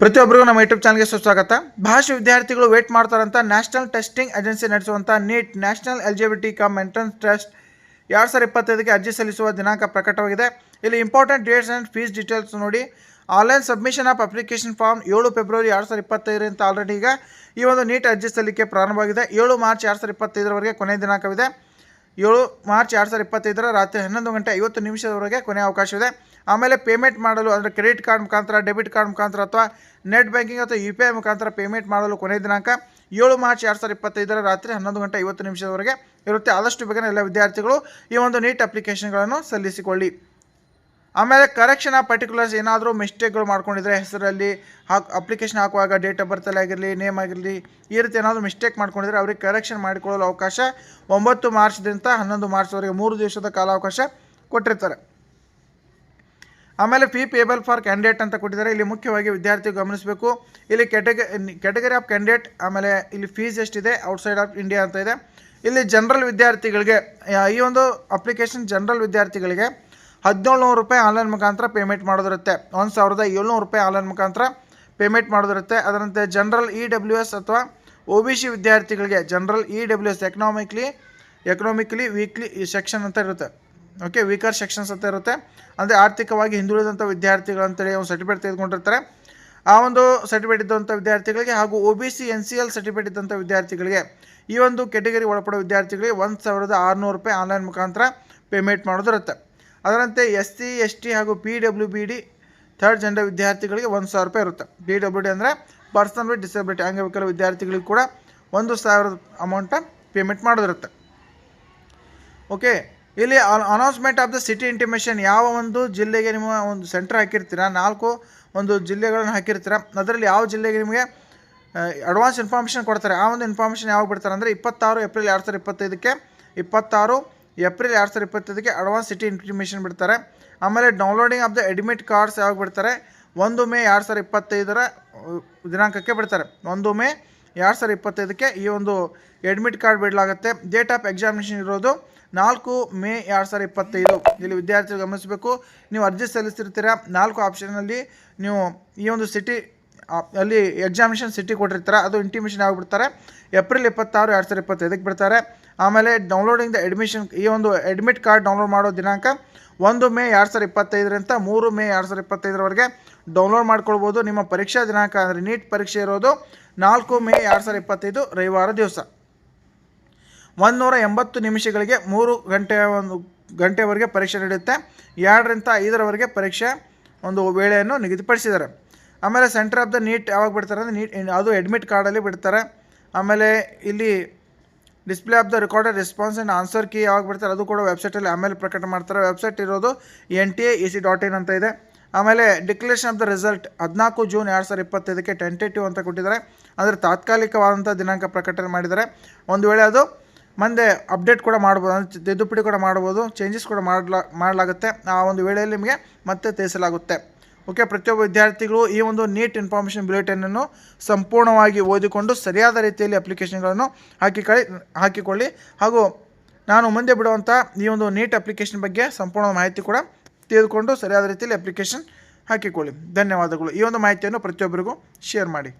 ಪ್ರತಿಯೊಬ್ಬರಿಗೂ ನಮ್ಮ ಯೂಟ್ಯೂಬ್ ಚಾನಲ್ಗೆ ಸುಸ್ವಾಗತ. ಭಾಷೆ ವಿದ್ಯಾರ್ಥಿಗಳು ವೇಟ್ ಮಾಡ್ತಾರಂತ. National testing agency ನಡೆಸುವಂಥ NEET national eligibility cum entrance test ಎರಡು ಸಾವಿರ ಇಪ್ಪತ್ತೈದಕ್ಕೆ ಅರ್ಜಿ ಸಲ್ಲಿಸುವ ದಿನಾಂಕ ಪ್ರಕಟವಾಗಿದೆ. ಇಲ್ಲಿ important dates and fees details ನೋಡಿ. Online submission of application form ಏಳು ಫೆಬ್ರವರಿ ಎರಡು ಸಾವಿರ ಇಪ್ಪತ್ತೈದರಿಂದ ಆಲ್ರೆಡಿ ಈಗ ಈ ಒಂದು ನೀಟ್ ಅರ್ಜಿ ಸಲ್ಲಿಕೆ ಪ್ರಾರಂಭವಾಗಿದೆ. ಏಳು ಮಾರ್ಚ್ ಎರಡು ಸಾವಿರ ಇಪ್ಪತ್ತೈದರವರೆಗೆ ಕೊನೆಯ ದಿನಾಂಕವಿದೆ. ಏಳು ಮಾರ್ಚ್ ಎರಡು ಸಾವಿರದ ಇಪ್ಪತ್ತೈದರ ರಾತ್ರಿ ಹನ್ನೊಂದು ಗಂಟೆ ಐವತ್ತು ನಿಮಿಷದವರೆಗೆ ಕೊನೆ ಅವಕಾಶವಿದೆ. ಆಮೇಲೆ ಪೇಮೆಂಟ್ ಮಾಡಲು ಅಂದರೆ ಕ್ರೆಡಿಟ್ ಕಾರ್ಡ್ ಮುಖಾಂತರ ಡೆಬಿಟ್ ಕಾರ್ಡ್ ಮುಖಾಂತರ ಅಥವಾ ನೆಟ್ ಬ್ಯಾಂಕಿಂಗ್ ಅಥವಾ ಯು ಪಿ ಐ ಮುಖಾಂತರ ಪೇಮೆಂಟ್ ಮಾಡಲು ಕೊನೆಯ ದಿನಾಂಕ ಏಳು ಮಾರ್ಚ್ ಎರಡು ಸಾವಿರದ ಇಪ್ಪತ್ತೈದರ ರಾತ್ರಿ ಹನ್ನೊಂದು ಗಂಟೆ ಐವತ್ತು ನಿಮಿಷದವರೆಗೆ ಇರುತ್ತೆ. ಆದಷ್ಟು ಬೇಗನೆ ಎಲ್ಲ ವಿದ್ಯಾರ್ಥಿಗಳು ಈ ಒಂದು ನೀಟ್ ಅಪ್ಲಿಕೇಶನ್ಗಳನ್ನು ಸಲ್ಲಿಸಿಕೊಳ್ಳಿ. ಆಮೇಲೆ ಕರೆಕ್ಷನ್ ಆ ಪರ್ಟಿಕ್ಯುಲರ್ಸ್ ಏನಾದರೂ ಮಿಸ್ಟೇಕ್ಗಳು ಮಾಡ್ಕೊಂಡಿದ್ರೆ ಹೆಸರಲ್ಲಿ ಹಾಕ್ ಅಪ್ಲಿಕೇಶನ್ ಹಾಕುವಾಗ ಡೇಟ್ ಆಫ್ ಬರ್ತಲ್ಲಿ ಆಗಿರಲಿ ನೇಮ್ ಆಗಿರಲಿ, ಈ ರೀತಿ ಏನಾದರೂ ಮಿಸ್ಟೇಕ್ ಮಾಡ್ಕೊಂಡಿದ್ರೆ ಅವ್ರಿಗೆ ಕರೆಕ್ಷನ್ ಮಾಡಿಕೊಳ್ಳಲು ಅವಕಾಶ ಒಂಬತ್ತು ಮಾರ್ಚ್ದಿಂದ ಹನ್ನೊಂದು ಮಾರ್ಚ್ವರೆಗೆ ಮೂರು ದಿವಸದ ಕಾಲಾವಕಾಶ ಕೊಟ್ಟಿರ್ತಾರೆ. ಆಮೇಲೆ ಫೀ ಪೇಬಲ್ ಫಾರ್ ಕ್ಯಾಂಡಿಡೇಟ್ ಅಂತ ಕೊಟ್ಟಿದ್ದಾರೆ. ಇಲ್ಲಿ ಮುಖ್ಯವಾಗಿ ವಿದ್ಯಾರ್ಥಿ ಗಮನಿಸಬೇಕು. ಇಲ್ಲಿ ಕೆಟಗ ಕೆಟಗರಿ ಆಫ್ ಕ್ಯಾಂಡಿಡೇಟ್ ಆಮೇಲೆ ಇಲ್ಲಿ ಫೀಸ್ ಎಷ್ಟಿದೆ ಔಟ್ಸೈಡ್ ಆಫ್ ಇಂಡಿಯಾ ಅಂತ ಇದೆ. ಇಲ್ಲಿ ಜನರಲ್ ವಿದ್ಯಾರ್ಥಿಗಳಿಗೆ ಈ ಒಂದು ಅಪ್ಲಿಕೇಶನ್ ಜನರಲ್ ವಿದ್ಯಾರ್ಥಿಗಳಿಗೆ ಹದಿನೇಳು ನೂರು ರೂಪಾಯಿ ಆನ್ಲೈನ್ ಮುಖಾಂತರ ಪೇಮೆಂಟ್ ಮಾಡೋದಿರುತ್ತೆ. ಒಂದು ಸಾವಿರದ ಏಳ್ನೂರು ರೂಪಾಯಿ ಆನ್ಲೈನ್ ಮುಖಾಂತರ ಪೇಮೆಂಟ್ ಮಾಡೋದಿರುತ್ತೆ. ಅದರಂತೆ ಜನರಲ್ ಇ ಡಬ್ಲ್ಯೂ ಎಸ್ ಅಥವಾ ಒ ಬಿ ಸಿ ವಿದ್ಯಾರ್ಥಿಗಳಿಗೆ general E W S economically economically weekly section ಅಂತ ಇರುತ್ತೆ. ಓಕೆ ವೀಕರ್ ಸೆಕ್ಷನ್ಸ್ ಅಂತ ಇರುತ್ತೆ. ಅಂದರೆ ಆರ್ಥಿಕವಾಗಿ ಹಿಂದುಳಿದಂಥ ವಿದ್ಯಾರ್ಥಿಗಳು ಅಂತೇಳಿ ಒಂದು ಸರ್ಟಿಫಿಕೇಟ್ ತೆಗೆದುಕೊಂಡಿರ್ತಾರೆ. ಆ ಒಂದು ಸರ್ಟಿಫಿಕೇಟ್ ಇದ್ದಂಥ ವಿದ್ಯಾರ್ಥಿಗಳಿಗೆ ಹಾಗೂ O B C N C L certificate ಇದ್ದಂಥ ವಿದ್ಯಾರ್ಥಿಗಳಿಗೆ ಈ ಒಂದು ಕೆಟಗರಿ ಒಳಪಡೋ ವಿದ್ಯಾರ್ಥಿಗಳಿಗೆ ಒಂದು ಸಾವಿರದ ಆರುನೂರು ರೂಪಾಯಿ ಆನ್ಲೈನ್ ಮುಖಾಂತರ ಪೇಮೆಂಟ್ ಮಾಡೋದಿರುತ್ತೆ. ಅದರಂತೆ ಎಸ್ ಸಿ ಎಸ್ ಟಿ ಹಾಗೂ P W B D third gender ವಿದ್ಯಾರ್ಥಿಗಳಿಗೆ ಒಂದು ಸಾವಿರ ರೂಪಾಯಿ ಇರುತ್ತೆ. ಪಿ ಡಬ್ಲ್ಯೂ ಡಿ ಅಂದರೆ ಪರ್ಸನ್ ವಿತ್ ಡಿಸಬಿಲಿಟಿ. ಅಂಗವಿಕಲ ವಿದ್ಯಾರ್ಥಿಗಳಿಗೆ ಕೂಡ ಒಂದು ಸಾವಿರದ ಅಮೌಂಟ ಪೇಮೆಂಟ್ ಮಾಡೋದಿರುತ್ತೆ. ಓಕೆ, ಇಲ್ಲಿ announcement of the city intimation. ಯಾವ ಒಂದು ಜಿಲ್ಲೆಗೆ ನಿಮ್ಮ ಒಂದು ಸೆಂಟರ್ ಹಾಕಿರ್ತೀರ? ನಾಲ್ಕು ಒಂದು ಜಿಲ್ಲೆಗಳನ್ನು ಹಾಕಿರ್ತೀರ? ಅದರಲ್ಲಿ ಯಾವ ಜಿಲ್ಲೆಗೆ ನಿಮಗೆ ಅಡ್ವಾನ್ಸ್ ಇನ್ಫಾರ್ಮೇಷನ್ ಕೊಡ್ತಾರೆ? ಆ ಒಂದು ಇನ್ಫಾರ್ಮೇಷನ್ ಯಾವಾಗ ಬಿಡ್ತಾರೆ ಅಂದರೆ ಇಪ್ಪತ್ತಾರು ಏಪ್ರಿಲ್ ಎರಡು ಸಾವಿರದ ಇಪ್ಪತ್ತೈದಕ್ಕೆ, ಇಪ್ಪತ್ತಾರು ಏಪ್ರಿಲ್ ಎರಡು ಸಾವಿರದ ಇಪ್ಪತ್ತೈದಕ್ಕೆ ಅಡ್ವಾನ್ಸ್ ಸಿಟಿ ಇಂಟಿಮೇಷನ್ ಬಿಡ್ತಾರೆ. ಆಮೇಲೆ downloading of the admit cards ಯಾವಾಗ ಬಿಡ್ತಾರೆ? ಒಂದು ಮೇ ಎರಡು ಸಾವಿರದ ಇಪ್ಪತ್ತೈದರ ದಿನಾಂಕಕ್ಕೆ ಬಿಡ್ತಾರೆ. ಒಂದು ಮೇ ಎರಡು ಸಾವಿರ ಇಪ್ಪತ್ತೈದಕ್ಕೆ ಈ ಒಂದು ಅಡ್ಮಿಟ್ ಕಾರ್ಡ್ ಬಿಡಲಾಗುತ್ತೆ. ಡೇಟ್ ಆಫ್ ಎಕ್ಸಾಮಿನೇಷನ್ ಇರೋದು ನಾಲ್ಕು ಮೇ ಎರಡು ಸಾವಿರ ಇಪ್ಪತ್ತೈದು. ಇಲ್ಲಿ ವಿದ್ಯಾರ್ಥಿಗಳು ಗಮನಿಸಬೇಕು. ನೀವು ಅರ್ಜಿ ಸಲ್ಲಿಸಿರ್ತೀರ ನಾಲ್ಕು ಆಪ್ಷನಲ್ಲಿ ನೀವು ಈ ಒಂದು ಸಿಟಿ ಅಲ್ಲಿ ಎಕ್ಸಾಮಿನೇಷನ್ ಸಿಟಿ ಕೊಟ್ಟಿರ್ತಾರೆ? ಅದು ಇಂಟಿಮೇಷನ್ ಆಗಿಬಿಡ್ತಾರೆ ಏಪ್ರಿಲ್ ಇಪ್ಪತ್ತಾರು ಎರಡು ಸಾವಿರ ಇಪ್ಪತ್ತೈದಕ್ಕೆ ಬಿಡ್ತಾರೆ. ಆಮೇಲೆ ಡೌನ್ಲೋಡಿಂಗ್ ದ ಅಡ್ಮಿಷನ್ ಈ ಒಂದು ಅಡ್ಮಿಟ್ ಕಾರ್ಡ್ ಡೌನ್ಲೋಡ್ ಮಾಡೋ ದಿನಾಂಕ ಒಂದು ಮೇ ಎರಡು ಸಾವಿರದ ಇಪ್ಪತ್ತೈದರಿಂದ ಮೂರು ಮೇ ಎರಡು ಸಾವಿರದ ಇಪ್ಪತ್ತೈದರವರೆಗೆ ಡೌನ್ಲೋಡ್ ಮಾಡ್ಕೊಳ್ಬೋದು. ನಿಮ್ಮ ಪರೀಕ್ಷಾ ದಿನಾಂಕ ಅಂದರೆ ನೀಟ್ ಪರೀಕ್ಷೆ ಇರೋದು ನಾಲ್ಕು ಮೇ ಎರಡು ಸಾವಿರದ ಇಪ್ಪತ್ತೈದು ರವಿವಾರ ದಿವಸ. ಒಂದುನೂರ ಎಂಬತ್ತು ನಿಮಿಷಗಳಿಗೆ ಮೂರು ಗಂಟೆ ಒಂದು ಗಂಟೆವರೆಗೆ ಪರೀಕ್ಷೆ ನಡೆಯುತ್ತೆ. ಎರಡರಿಂದ ಐದರವರೆಗೆ ಪರೀಕ್ಷೆ ಒಂದು ವೇಳೆಯನ್ನು ನಿಗದಿಪಡಿಸಿದ್ದಾರೆ. ಆಮೇಲೆ ಸೆಂಟರ್ ಆಫ್ ದ ನೀಟ್ ಯಾವಾಗ ಬಿಡ್ತಾರೆ ಅಂದರೆ ನೀಟ್, ಅದು ಅಡ್ಮಿಟ್ ಕಾರ್ಡಲ್ಲಿ ಬಿಡ್ತಾರೆ. ಆಮೇಲೆ ಇಲ್ಲಿ display of the recorded response and answer key ಯಾವಾಗ ಬಿಡ್ತಾರೆ ಅದು ಕೂಡ ವೆಬ್ಸೈಟಲ್ಲಿ ಆಮೇಲೆ ಪ್ರಕಟ ಮಾಡ್ತಾರೆ. ವೆಬ್ಸೈಟ್ ಇರೋದು N T A E C dot in ಅಂತ ಇದೆ. ಆಮೇಲೆ ಡಿಕ್ಲರೇಷನ್ ಆಫ್ ದ ರಿಸಲ್ಟ್ ಹದಿನಾಲ್ಕು ಜೂನ್ ಎರಡು ಸಾವಿರದ ಇಪ್ಪತ್ತೈದಕ್ಕೆ ಟೆಂಟೇಟಿವ್ ಅಂತ ಕೊಟ್ಟಿದ್ದಾರೆ. ಅಂದರೆ ತಾತ್ಕಾಲಿಕವಾದಂಥ ದಿನಾಂಕ ಪ್ರಕಟಣೆ ಮಾಡಿದ್ದಾರೆ. ಒಂದು ವೇಳೆ ಅದು ಮುಂದೆ ಅಪ್ಡೇಟ್ ಕೂಡ ಮಾಡ್ಬೋದು. ಅಂದರೆ ತಿದ್ದುಪಡಿ ಕೂಡ ಮಾಡ್ಬೋದು. ಚೇಂಜಸ್ ಕೂಡ ಮಾಡಲಾ ಮಾಡಲಾಗುತ್ತೆ. ಆ ಒಂದು ವೇಳೆಯಲ್ಲಿ ನಿಮಗೆ ಮತ್ತೆ ತಿಳಿಸಲಾಗುತ್ತೆ. ಓಕೆ, ಪ್ರತಿಯೊಬ್ಬ ವಿದ್ಯಾರ್ಥಿಗಳು ಈ ಒಂದು ನೀಟ್ ಇನ್ಫಾರ್ಮೇಷನ್ ಬುಲೆಟಿನನ್ನು ಸಂಪೂರ್ಣವಾಗಿ ಓದಿಕೊಂಡು ಸರಿಯಾದ ರೀತಿಯಲ್ಲಿ ಅಪ್ಲಿಕೇಶನ್ಗಳನ್ನು ಹಾಕಿಕೊಳ್ಳಿ ಹಾಕಿಕೊಳ್ಳಿ. ಹಾಗೂ ನಾನು ಮುಂದೆ ಬಿಡುವಂಥ ಈ ಒಂದು ನೀಟ್ ಅಪ್ಲಿಕೇಶನ್ ಬಗ್ಗೆ ಸಂಪೂರ್ಣ ಮಾಹಿತಿ ಕೂಡ ತಿಳಿದುಕೊಂಡು ಸರಿಯಾದ ರೀತಿಯಲ್ಲಿ ಅಪ್ಲಿಕೇಶನ್ ಹಾಕಿಕೊಳ್ಳಿ. ಧನ್ಯವಾದಗಳು. ಈ ಒಂದು ಮಾಹಿತಿಯನ್ನು ಪ್ರತಿಯೊಬ್ಬರಿಗೂ ಶೇರ್ ಮಾಡಿ.